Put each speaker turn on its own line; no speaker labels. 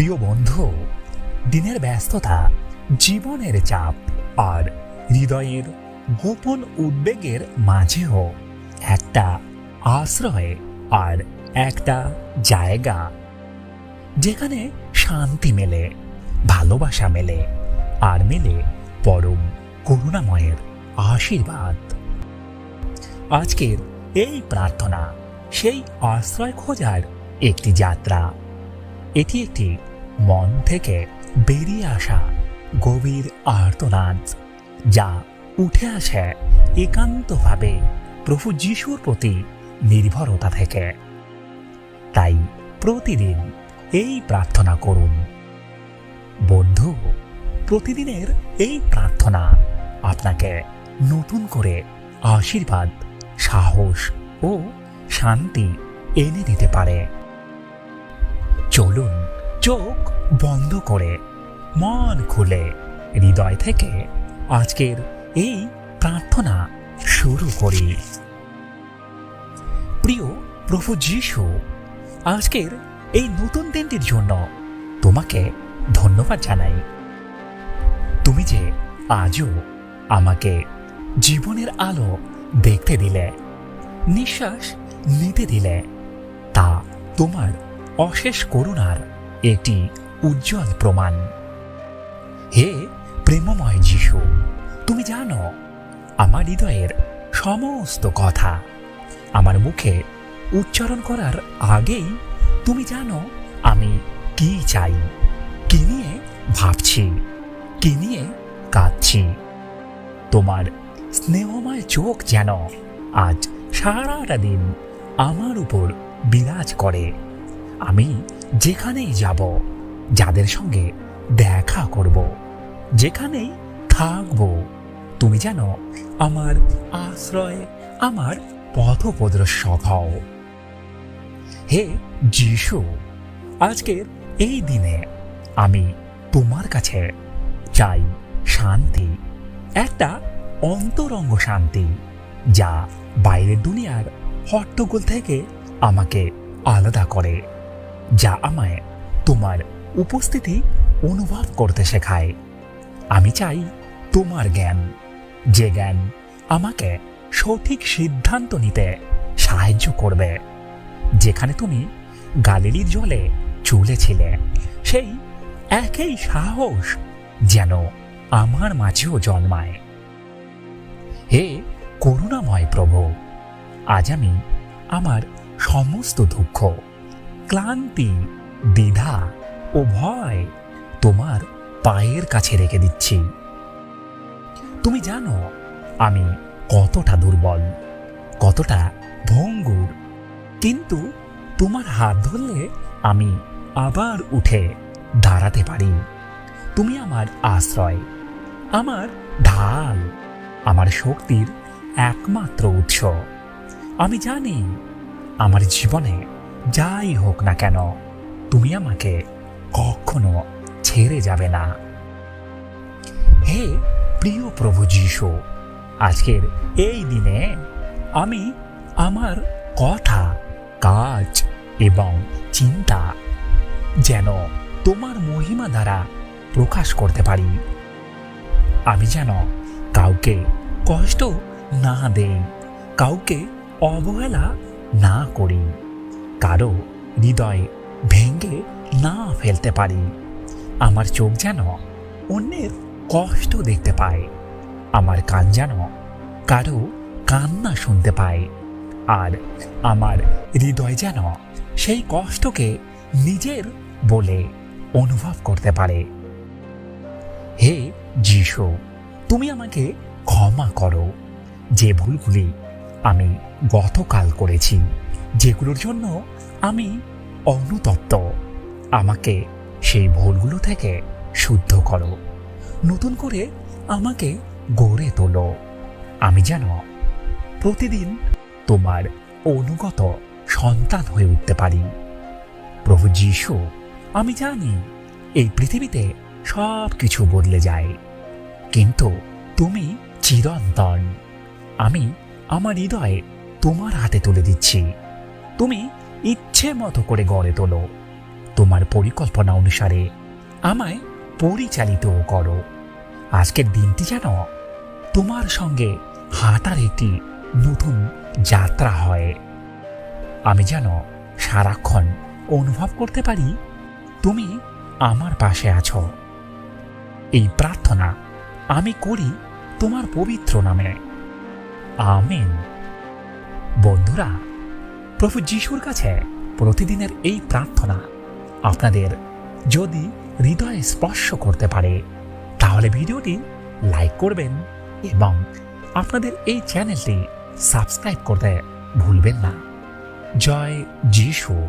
প্রিয় বন্ধু, দিনের ব্যস্ততা, জীবনের চাপ আর হৃদয়ের গোপন উদ্বেগের মাঝেও একটা আশ্রয় আর একটা জায়গা যেখানে শান্তি মেলে, ভালোবাসা মেলে আর মেলে পরম করুণাময়ের আশীর্বাদ। আজকের এই প্রার্থনা, সেই আশ্রয় খোঁজার একটি যাত্রা, এটি একটি মন থেকে বেরিয়ে আসা গভীর আর্তনাদ, যা উঠে আসে একান্তভাবে প্রভু যিশুর প্রতি নির্ভরতা থেকে। তাই প্রতিদিন এই প্রার্থনা করুন। বন্ধু, প্রতিদিনের এই প্রার্থনা আপনাকে নতুন করে আশীর্বাদ, সাহস ও শান্তি এনে দিতে পারে। চলুন চোখ বন্ধ করে মন খুলে, হৃদয় থেকে আজকের এই প্রার্থনা শুরু করি। প্রিয় প্রভু যিশু, আজকের এই নতুন দিনটির জন্য তোমাকে ধন্যবাদ জানাই। তুমি যে আজও আমাকে জীবনের আলো দেখতে দিলে, নিঃশ্বাস নিতে দিলে, তা তোমার অশেষ করুণার একটি উজ্জ্বল প্রমাণ। হে প্রেমময় যিশু, তুমি জানো, আমার হৃদয়ের সমস্ত কথা আমার মুখে উচ্চারণ করার আগেই তুমি জানো আমি কি চাই, কি নিয়ে ভাবছি, কি নিয়ে কাঁদছি। তোমার স্নেহময় চোখ যেন আজ সারাটা দিন আমার উপর বিরাজ করে। আমি যেখানেই যাব, যাদের সঙ্গে দেখা করব, যেখানেই থাকব, তুমি যেন আমার আশ্রয়, আমার পথপ্রদর্শক হও। হে যিশু, আজকের এই দিনে আমি তোমার কাছে চাই শান্তি, একটা অন্তরঙ্গ শান্তি, যা বাইরের দুনিয়ার হট্টগোল থেকে আমাকে আলাদা করে। যা আমায় তোমার উপস্থিতি অনুভব করতে শেখায়। আমি চাই তোমার জ্ঞান, যে জ্ঞান আমাকে সঠিক সিদ্ধান্ত নিতে সাহায্য করবে। যেখানে তুমি গালিলির জলে চলেছিলে, সেই একই সাহস যেন আমার মাঝেও জন্মায়। হে করুণাময় প্রভু, আজ আমি আমার সমস্ত দুঃখ ক্লান্তি, দ্বিধা ও ভয় তোমার পায়ের কাছে রেখে দিচ্ছি। তুমি জানো, আমি কতটা দুর্বল, কতটা ভঙ্গুর, কিন্তু তোমার হাত ধরলে আমি আবার উঠে দাঁড়াতে পারি। তুমি আমার আশ্রয়, আমার ঢাল, আমার শক্তির একমাত্র উৎস। আমি জানি, আমার জীবনে যাই হোক না কেন, তুমি আমাকে কখনো ছেড়ে যাবে না। হে প্রিয় প্রভু যিশু, আজকের এই দিনে আমি আমার কথা, কাজ এবং চিন্তা যেন তোমার মহিমা দ্বারা প্রকাশ করতে পারি। আমি যেন কাউকে কষ্ট না দেই, কাউকে অবহেলা না করি। কারও হৃদয় ভেঙে না ফেলতে পারি। আমার চোখ যেন অন্যের কষ্ট দেখতে পায়। আমার কান যেন কারও কান্না শুনতে পায়। আর আমার হৃদয় যেন সেই কষ্টকে নিজের বলে অনুভব করতে পারে। হে যিশু, তুমি আমাকে ক্ষমা করো। যে ভুলগুলি আমি গতকাল করেছি যেগুলোর জন্য আমি অনুতপ্ত। আমাকে সেই ভুলগুলো থেকে শুদ্ধ করো। নতুন করে আমাকে গড়ে তোলো। আমি যেন প্রতিদিন তোমার অনুগত সন্তান হয়ে উঠতে পারি। প্রভু যিশু, আমি জানি এই পৃথিবীতে সব কিছু বদলে যায়, কিন্তু তুমি চিরন্তন। আমি আমার হৃদয়ে তোমার হাতে তুলে দিচ্ছি। তুমি ইচ্ছে মতো করে গড়ে তোলো। তোমার পরিকল্পনা অনুসারে আমায় পরিচালিত করো। আজকের দিনটি যেন তোমার সঙ্গে হাঁটার একটি নতুন যাত্রা হয়। আমি যেন সারাক্ষণ অনুভব করতে পারি, তুমি আমার পাশে আছো। এই প্রার্থনা আমি করি তোমার পবিত্র নামে। আমেন। বন্ধুরা প্রভু যিশুর কাছে প্রতিদিনের এই প্রার্থনা। আপনাদের যদি হৃদয়ে স্পর্শ করতে পারে, তাহলে ভিডিওটি লাইক করবেন এবং আপনাদের এই চ্যানেলটি সাবস্ক্রাইব করতে ভুলবেন না। জয় যিশু।